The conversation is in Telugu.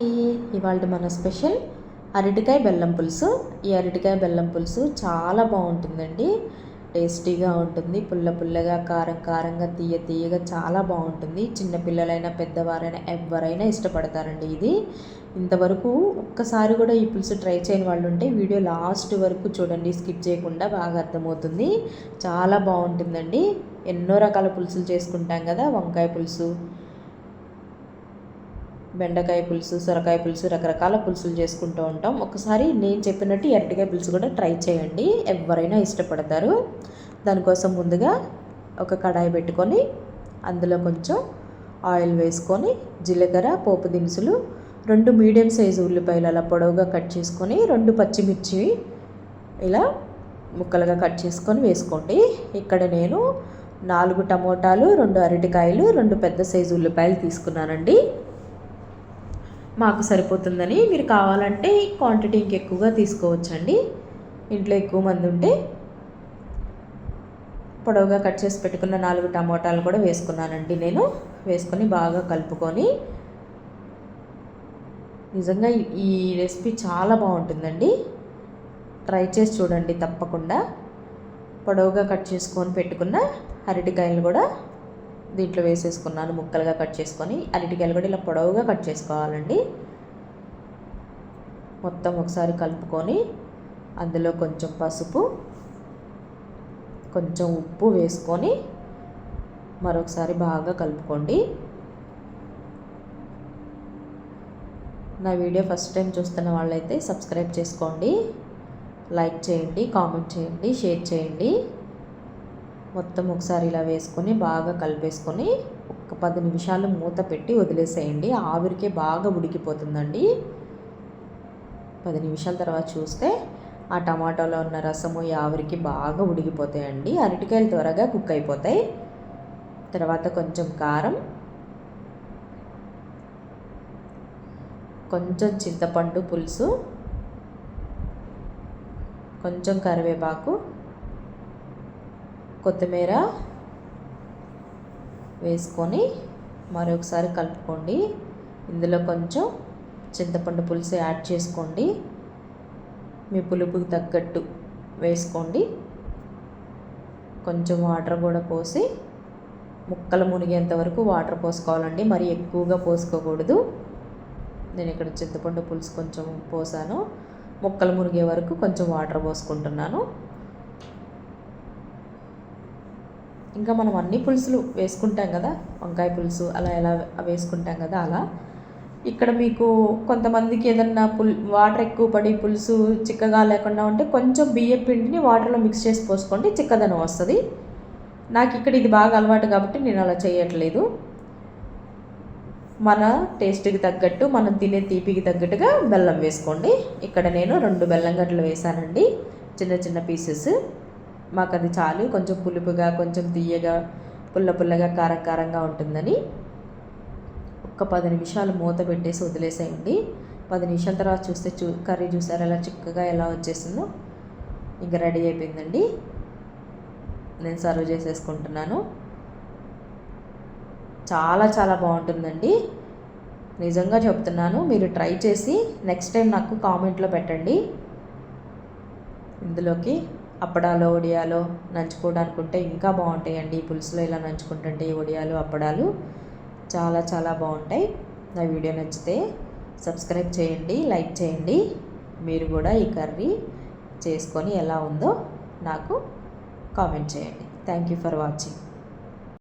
ఇవాళ మన స్పెషల్ అరటికాయ బెల్లం పులుసు. ఈ అరటికాయ బెల్లం పులుసు చాలా బాగుంటుందండి. టేస్టీగా ఉంటుంది. పుల్ల పుల్లగా కారం కారంగా తీయ తీయగా చాలా బాగుంటుంది. చిన్నపిల్లలైనా పెద్దవారైనా ఎవరైనా ఇష్టపడతారండి ఇది. ఇంతవరకు ఒక్కసారి కూడా ఈ పులుసు ట్రై చేయని వాళ్ళు ఉంటే వీడియో లాస్ట్ వరకు చూడండి. స్కిప్ చేయకుండా బాగా అర్థమవుతుంది. చాలా బాగుంటుందండి. ఎన్నో రకాల పులుసులు చేసుకుంటాం కదా వంకాయ పులుసు బెండకాయ పులుసు సొరకాయ పులుసు రకరకాల పులుసులు చేసుకుంటూ ఉంటాం. ఒకసారి నేను చెప్పినట్టు అరటికాయ పులుసు కూడా ట్రై చేయండి. ఎవరైనా ఇష్టపడతారు. దానికోసం ముందుగా ఒక కడాయి పెట్టుకొని అందులో కొంచెం ఆయిల్ వేసుకొని జీలకర్ర పోపు దినుసులు రెండు మీడియం సైజు ఉల్లిపాయలు అలా పొడవుగా కట్ చేసుకొని రెండు పచ్చిమిర్చి ఇలా ముక్కలుగా కట్ చేసుకొని వేసుకోండి. ఇక్కడ నేను నాలుగు టమోటాలు రెండు అరటికాయలు రెండు పెద్ద సైజు ఉల్లిపాయలు తీసుకున్నానండి. మాకు సరిపోతుందని మీరు కావాలంటే క్వాంటిటీ ఇంకెక్కువగా తీసుకోవచ్చండి. ఇంట్లో ఎక్కువ మంది ఉంటే పొడవుగా కట్ చేసి పెట్టుకున్న నాలుగు టమోటాలు కూడా వేసుకున్నానండి నేను. వేసుకొని బాగా కలుపుకొని నిజంగా ఈ రెసిపీ చాలా బాగుంటుందండి. ట్రై చేసి చూడండి తప్పకుండా. పొడవుగా కట్ చేసుకొని పెట్టుకున్న అరటికాయలు కూడా దీంట్లో వేసేసుకున్నాను ముక్కలుగా కట్ చేసుకొని అరటికాయలు కూడా ఇలా పొడవుగా కట్ చేసుకోవాలండి. మొత్తం ఒకసారి కలుపుకొని అందులో కొంచెం పసుపు కొంచెం ఉప్పు వేసుకొని మరొకసారి బాగా కలుపుకోండి. నా వీడియో ఫస్ట్ టైం చూస్తున్న వాళ్ళైతే సబ్స్క్రైబ్ చేసుకోండి. లైక్ చేయండి కామెంట్ చేయండి షేర్ చేయండి. మొత్తం ఒకసారి ఇలా వేసుకొని బాగా కలిపేసుకొని ఒక పది నిమిషాలు మూత పెట్టి వదిలేసేయండి. ఆవిరికే బాగా ఉడికిపోతుందండి. పది నిమిషాల తర్వాత చూస్తే ఆ టమాటాలో ఉన్న రసము ఈ ఆవిరికి బాగా ఉడికిపోతాయండి. అరటికాయలు త్వరగా కుక్ అయిపోతాయి. తర్వాత కొంచెం కారం కొంచెం చింతపండు పులుసు కొంచెం కరివేపాకు కొత్తిమీర వేసుకొని మరొకసారి కలుపుకోండి. ఇందులో కొంచెం చింతపండు పులుసు యాడ్ చేసుకోండి. మీ పులుపుకి తగ్గట్టు వేసుకోండి. కొంచెం వాటర్ కూడా పోసి ముక్కలు మునిగేంత వరకు వాటర్ పోసుకోవాలండి. మరి ఎక్కువగా పోసుకోకూడదు. నేను ఇక్కడ చింతపండు పులుసు కొంచెం పోసాను. ముక్కలు మునిగే వరకు కొంచెం వాటర్ పోసుకుంటున్నాను. ఇంకా మనం అన్ని పులుసులు వేసుకుంటాం కదా వంకాయ పులుసు అలా ఎలా వేసుకుంటాం కదా అలా. ఇక్కడ మీకు కొంతమందికి ఏదన్నా పుల్ వాటర్ ఎక్కువ పడి పులుసు చిక్కగా లేకుండా ఉంటే కొంచెం బియ్యం పిండిని వాటర్లో మిక్స్ చేసి పోసుకోండి చిక్కదనం వస్తుంది. నాకు ఇక్కడ ఇది బాగా అలవాటు కాబట్టి నేను అలా చేయట్లేదు. మన టేస్ట్కి తగ్గట్టు మనం తినే తీపికి తగ్గట్టుగా బెల్లం వేసుకోండి. ఇక్కడ నేను రెండు బెల్లం గడ్డలు వేసానండి చిన్న చిన్న పీసెస్. మాకు అది చాలు. కొంచెం పులుపుగా కొంచెం తీయగా పుల్ల పుల్లగా కారం కారంగా ఉంటుందని ఒక పది నిమిషాలు మూత పెట్టేసి వదిలేసేయండి. పది నిమిషాల తర్వాత చూస్తే చూ కర్రీ చూసారు? ఎలా చిక్కగా ఎలా వచ్చేసిందో ఇంకా రెడీ అయిపోయిందండి. నేను సర్వ్ చేసేసుకుంటున్నాను. చాలా చాలా బాగుంటుందండి. నిజంగా చెప్తున్నాను మీరు ట్రై చేసి నెక్స్ట్ టైం నాకు కామెంట్లో పెట్టండి. ఇందులోకి అప్పడాలు ఒడియాలో నంచుకోవడానికి ఉంటే ఇంకా బాగుంటాయండి. పులుసులో ఇలా నంచుకుంటుంటే ఒడియాలు అప్పడాలు చాలా చాలా బాగుంటాయి. నా వీడియో నచ్చితే సబ్స్క్రైబ్ చేయండి లైక్ చేయండి. మీరు కూడా ఈ కర్రీ చేసుకొని ఎలా ఉందో నాకు కామెంట్ చేయండి. Thank you for watching.